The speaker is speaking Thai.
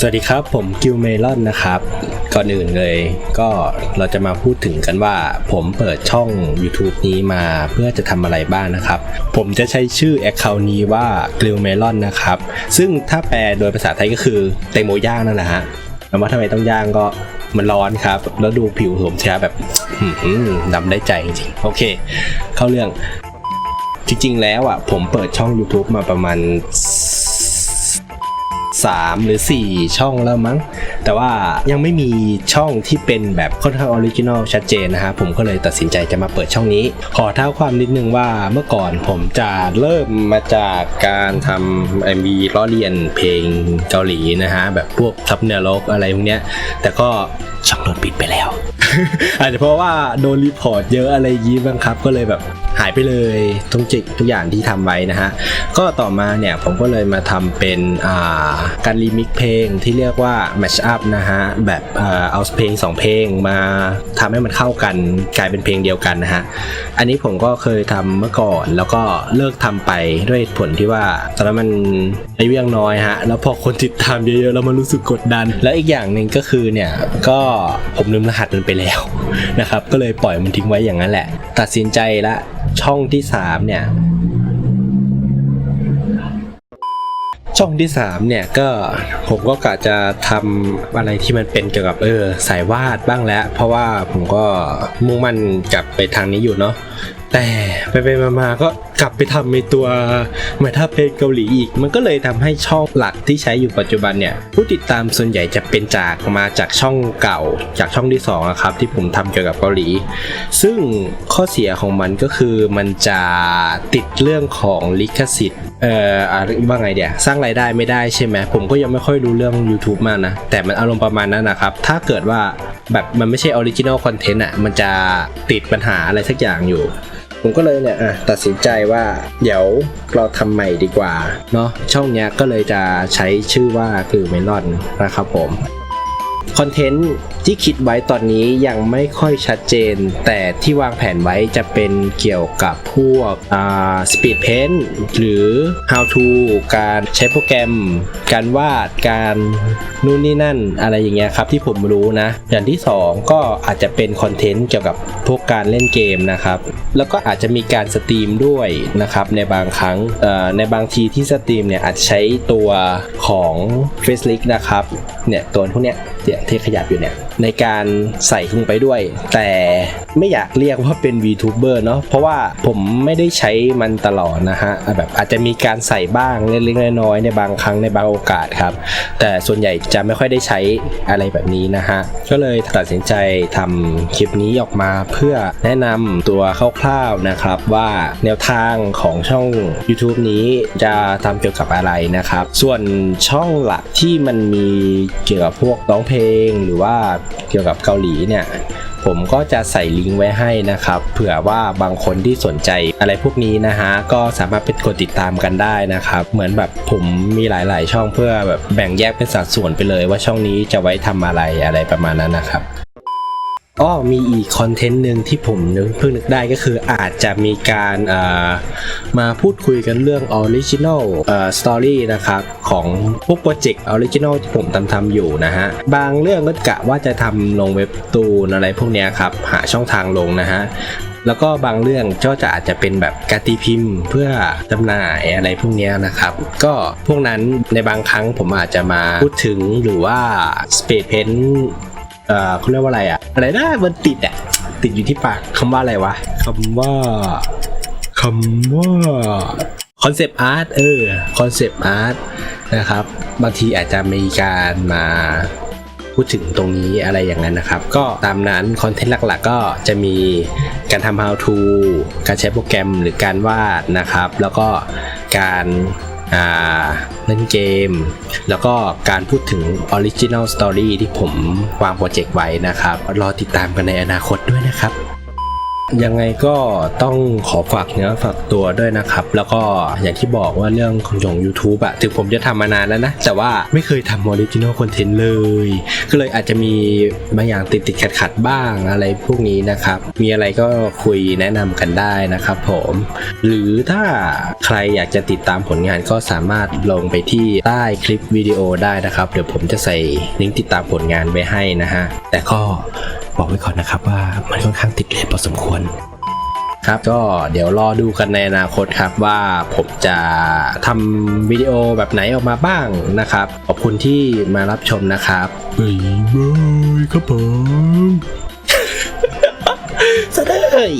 สวัสดีครับ ผมกิลเมลอนนะครับ ก่อนอื่นเลยก็เราจะมาพูดถึงกันว่า ผมเปิดช่อง YouTube นี้มาเพื่อจะทำอะไรบ้างนะครับ ผมจะใช้ชื่อ Account นี้ว่ากิลเมลอนนะครับ ซึ่งถ้าแปลโดยภาษาไทยก็คือแตงโมย่างนั่นแหละฮะแต่ว่าทำไมต้องย่างก็มันร้อนครับ แล้วดูผิวผมเชียแบบอื้อหือดำได้ใจจริงๆโอเค เข้าเรื่องจริงๆ แล้วอะผมเปิดช่อง YouTube มาประมาณ 3 หรือ 4 ช่องแล้วมั้ง แต่ว่ายังไม่มีช่องที่เป็นแบบค่อนข้างออริจินอลชัดเจนนะฮะผมก็เลยตัดสินใจจะมาเปิดช่องนี้ ขอเท้าความนิดนึงว่าเมื่อก่อนผมจะเริ่มมาจากการทำ MV ล้อเลียนเพลงเกาหลีนะฮะแบบพวกทับเนื้อลกอะไรพวกเนี้ยแต่ก็ ช่องโดนปิดไปแล้ว อาจจะเพราะว่าโดนรีพอร์ตเยอะอะไรยี้บ้างครับ ก็เลยแบบหายไปเลยทุกจิกทุกอย่างที่ทำไว้นะฮะ ก็ต่อมาเนี่ยผมก็เลยมาทำเป็นาการรีมิกเพลงที่เรียกว่า Match Up นะฮะ แบบเอาเพลง 2 เพลงมาทำให้มันเข้ากันกลายเป็นเพลงเดียวกันนะฮะ อันนี้ผมก็เคยทำเมื่อก่อนแล้วก็เลิกทำไปด้วยผลที่ว่าตอนนั้นมันอายุยังน้อยฮะ แล้วพอคนติดตามเยอะๆแล้วมันรู้สึกกดดัน แล้วอีกอย่างหนึ่งก็คือเนี่ยก็ผมลืมรหัสมันไปแล้วนะครับ ก็เลยปล่อยมันทิ้งไว้อย่างนั้นแหละ ตัดสินใจละช่องที่ 3 เนี่ย ช่องที่ 3 เนี่ยก็ผมก็กะจะทำอะไรที่มันเป็นเกี่ยวกับเออสายวาดบ้างแล้ว เพราะว่าผมก็มุ่งมั่นกลับไปทางนี้อยู่เนาะแต่ไปไปๆมาๆก็กลับไปทำในตัวเมือนถ้าเพลงเกาหลีอีก มันก็เลยทำให้ช่องหลักที่ใช้อยู่ปัจจุบันเนี่ย ผู้ติดตามส่วนใหญ่จะเป็นจากมาจากช่องเก่าจากช่องที่2อะครับที่ผมทำเกี่ยวกับเกาหลี ซึ่งข้อเสียของมันก็คือมันจะติดเรื่องของลิขสิทธิ์เอ่ออะว่าไงเดี๋ยวสร้างรายได้ไม่ได้ใช่ไหมผมก็ยังไม่ค่อยรู้เรื่อง YouTube มากนะ แต่มันอารมณ์ประมาณนั้นนะครับ ถ้าเกิดว่าแบบมันไม่ใช่ออริจินอลคอนเทนต์อะมันจะติดปัญหาอะไรสักอย่างอยู่ ผมก็เลยเนี่ยอะตัดสินใจว่าเดี๋ยวเราทำใหม่ดีกว่าเนาะช่องเนี้ยก็เลยจะใช้ชื่อว่าคือเมลอนนะครับผม คอนเทนต์ที่คิดไว้ตอนนี้ยังไม่ค่อยชัดเจน แต่ที่วางแผนไว้จะเป็นเกี่ยวกับพวกอ่า speed paint หรือ how to การใช้โปรแกรม การวาดการนู่นนี่นั่นอะไรอย่างเงี้ยครับที่ผมรู้นะ อย่างที่ 2 ก็อาจจะเป็นคอนเทนต์เกี่ยวกับพวกการเล่นเกมนะครับ แล้วก็อาจจะมีการสตรีมด้วยนะครับในบางครั้งในบางทีที่สตรีมเนี่ยอาจจะใช้ตัวของ f a c e l i นะครับเนี่ยตัวพวกเนี้ยเนี่ยที่ขยับอยู่เนี่ยในการใส่ลงไปด้วย แต่ไม่อยากเรียกว่าเป็น VTuber เนาะเพราะว่าผมไม่ได้ใช้มันตลอดนะฮะแบบอาจจะมีการใส่บ้างเล็กๆน้อยๆในบางครั้งในบางโอกาสครับ แต่ส่วนใหญ่จะไม่ค่อยได้ใช้อะไรแบบนี้นะฮะก็เลยตัดสินใจทำคลิปนี้ออกมาเพื่อแนะนำตัวคร่าวๆนะครับว่าแนวทางของช่อง YouTube นี้จะทำเกี่ยวกับอะไรนะครับ ส่วนช่องหลักที่มันมีเกี่ยวกับพวกร้องเพลงหรือว่าเกี่ยวกับเกาหลีเนี่ยผมก็จะใส่ลิงก์ไว้ให้นะครับ เผื่อว่าบางคนที่สนใจอะไรพวกนี้นะฮะ ก็สามารถเป็นกดติดตามกันได้นะครับ เหมือนแบบผมมีหลาย ๆ ช่องเพื่อแบบแบ่งแยกเป็นสัดส่วนไปเลยว่าช่องนี้จะไว้ทำอะไรอะไรประมาณนั้นนะครับ อ้อมีอีกคอนเทนต์หนึ่งที่ผมนึกเพิ่งนึกได้ก็คืออาจจะมีการเอ่อมาพูดคุยกันเรื่อง Original เอ่อ Story นะครับ ของพวกโปรเจกต์ Original ที่ผมทำทำอยู่นะฮะ บางเรื่องก็กะว่าจะทำลงเว็บตูนอะไรพวกเนี้ยครับ หาช่องทางลงนะฮะแล้วก็บางเรื่องก็จะอาจจะเป็นแบบการตีพิมพ์เพื่อจำหน่ายอะไรพวกเนี้ยนะครับ ก็พวกนั้นในบางครั้งผมอาจจะมาพูดถึงหรือว่า Space Pen เเอ่อเขาเรียกว่าอะไรอะอะไรนะมันติดอะติดอยู่ที่ปากคำว่าอะไรวะคำว่าคำว่าคอนเซปต์อาร์ตเออคอนเซปต์อาร์ตนะครับบางทีอาจจะมีการมาพูดถึงตรงนี้อะไรอย่างนั้นนะครับ ก็ตามนั้นคอนเทนต์หลักๆ ก็จะมีการทำ how to การใช้โปรแกรมหรือการวาดนะครับ แล้วก็การ เล่นเกม แล้วก็การพูดถึง Original Story ที่ผมวางโปรเจกต์ไว้นะครับ รอติดตามกันในอนาคตด้วยนะครับ ยังไงก็ต้องขอฝากเนื้อฝากตัวด้วยนะครับ แล้วก็อย่างที่บอกว่าเรื่องของ YouTube อะถึงผมจะทำมานานแล้วนะ แต่ว่าไม่เคยทำออริจินอลคอนเทนต์เลย ก็เลยอาจจะมีบางอย่างติดติดขัดขัดบ้างอะไรพวกนี้นะครับ มีอะไรก็คุยแนะนำกันได้นะครับผม หรือถ้าใครอยากจะติดตามผลงานก็สามารถลงไปที่ใต้คลิปวิดีโอได้นะครับ เดี๋ยวผมจะใส่ลิงก์ติดตามผลงานไว้ให้นะฮะแต่ก็ บอกไว้ก่อนนะครับว่ามันค่อนข้างติดเลทพอสมควรครับก็เดี๋ยวรอดูกันในอนาคตครับว่าผมจะทำวิดีโอแบบไหนออกมาบ้างนะครับ ขอบคุณที่มารับชมนะครับบ๊ายบายครับผมสะเดย